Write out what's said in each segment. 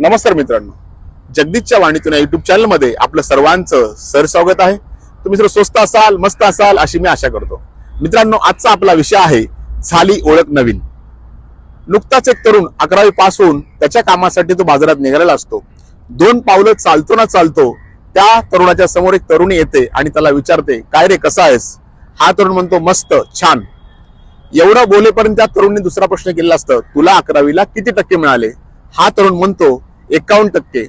नमस्कार मित्रांनो. जगदीशच्या वाणीतून या युट्यूब चॅनलमध्ये आपलं सर्वांचं सर स्वागत आहे. तुम्ही सर स्वस्त असाल मस्त असाल अशी मी आशा करतो. मित्रांनो आजचा आपला विषय आहे झाली ओळख नवीन. नुकताच एक तरुण अकरावी पास होऊन त्याच्या कामासाठी तो बाजारात निघालेला असतो. दोन पावलं चालतो ना चालतो त्या तरुणाच्या समोर एक तरुणी येते आणि त्याला विचारते काय रे कसा आहेस? हा तरुण म्हणतो मस्त छान. एवढं बोलेपर्यंत त्या तरुणने दुसरा प्रश्न केलेला असतं तुला अकरावीला किती टक्के मिळाले? हा तरुण म्हणतो एकावन्न टक्के.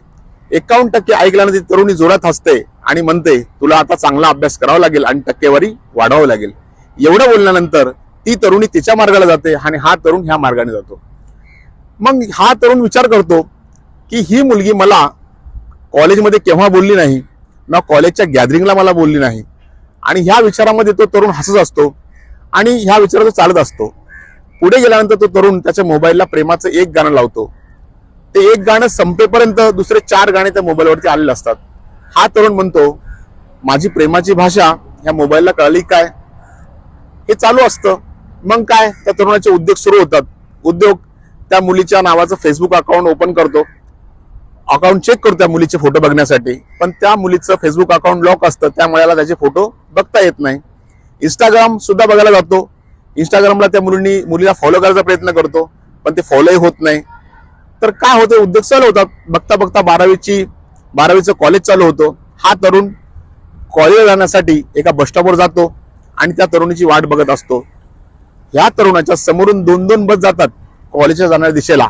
एकावन्न टक्के ऐकल्यानंतर ती तरुणी जोरात हसते आणि म्हणते तुला आता चांगला अभ्यास करावा लागेल आणि टक्केवारी वाढवावं लागेल. एवढं बोलल्यानंतर ती तरुणी तिच्या मार्गाला जाते आणि हा तरुण ह्या मार्गाने जातो. मग हा तरुण विचार करतो की ही मुलगी मला कॉलेजमध्ये केव्हा बोलली नाही ना कॉलेजच्या गॅदरिंगला मला बोलली नाही. आणि ह्या विचारामध्ये तो तरुण हसत असतो आणि ह्या विचारात तो चालत असतो. पुढे गेल्यानंतर तो तरुण त्याच्या मोबाईलला प्रेमाचं एक गाणं लावतो. ते एक गाणं संपेपर्यंत दुसरे चार गाणे त्या मोबाईलवरती आलेले असतात. हा तरुण म्हणतो माझी प्रेमाची भाषा ह्या मोबाईलला कळली काय? हे चालू असतं. मग काय? त्या तरुणाचे उद्योग सुरू होतात. उद्योग त्या मुलीच्या नावाचं फेसबुक अकाउंट ओपन करतो. अकाउंट चेक करतो त्या मुलीचे फोटो बघण्यासाठी. पण त्या मुलीचं फेसबुक अकाउंट लॉक असतं. त्यामुळे त्याचे फोटो बघता येत नाही. इंस्टाग्राम सुद्धा बघायला जातो. इंस्टाग्रामला त्या मुलींनी मुलीला फॉलो करायचा प्रयत्न करतो. पण ते फॉलोही होत नाही. तर काय होतं उद्योग चालू होतात बघता बघता बारावीची बारावीचं कॉलेज चालू होतो. हा तरुण कॉलेजला जाण्यासाठी एका बस स्टॉपवर जातो आणि त्या तरुणीची वाट बघत असतो. ह्या तरुणाच्या समोरून दोन दोन बस जातात कॉलेजला जाणाऱ्या दिशेला.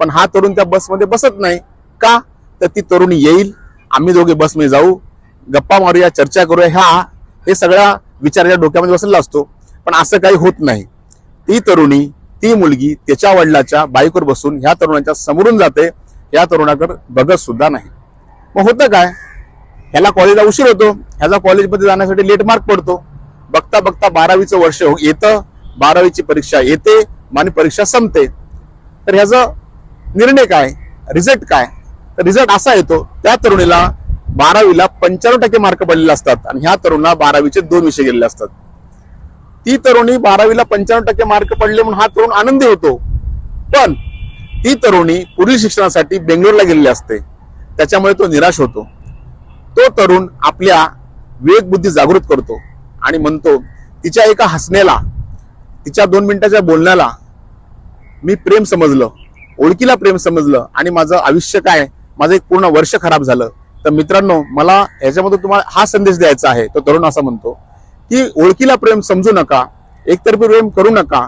पण हा तरुण त्या बसमध्ये बसत नाही. का? तर ती तरुणी येईल. आम्ही दोघे बसमध्ये जाऊ. गप्पा मारूया चर्चा करूया. ह्या हे सगळ्या विचार या डोक्यामध्ये बसलेला असतो. पण असं काही होत नाही. ती तरुणी ती मुलगी त्याच्या वडिलाच्या बाईकवर बसून ह्या तरुणाच्या समोरून जाते. या तरुणाकडे बघत सुद्धा नाही. मग होतं काय? ह्याला कॉलेजला उशीर होतो. ह्याचा कॉलेजमध्ये जाण्यासाठी लेट मार्क पडतो. बघता बघता बारावीचं वर्ष हो- येतं. बारावीची परीक्षा येते आणि परीक्षा संपते. तर ह्याचा निर्णय काय? रिझल्ट काय? तर रिझल्ट असा येतो त्या तरुणीला बारावीला पंच्याण्णव टक्के मार्क पडलेले असतात आणि ह्या तरुणाला बारावीचे दोन विषय गेलेले असतात. ती तरुणी बारावीला पंच्याण्णव टक्के मार्क पडले म्हणून हा तरुण आनंदी होतो. पण ती तरुणी पुढील शिक्षणासाठी बेंगलोरला गेलेली असते. त्याच्यामुळे तो निराश होतो. तो तरुण आपल्या विवेकबुद्धी जागृत करतो आणि म्हणतो तिच्या एका हसण्याला तिच्या दोन मिनिटाच्या बोलण्याला मी प्रेम समजलं ओळखीला प्रेम समजलं आणि माझं आयुष्य काय माझं एक पूर्ण वर्ष खराब झालं. तर मित्रांनो मला ह्याच्यामध्ये तुम्हाला हा संदेश द्यायचा आहे. तो तरुण असा म्हणतो. की ओळखीला प्रेम समजू नका एकतर्फी प्रेम करू नका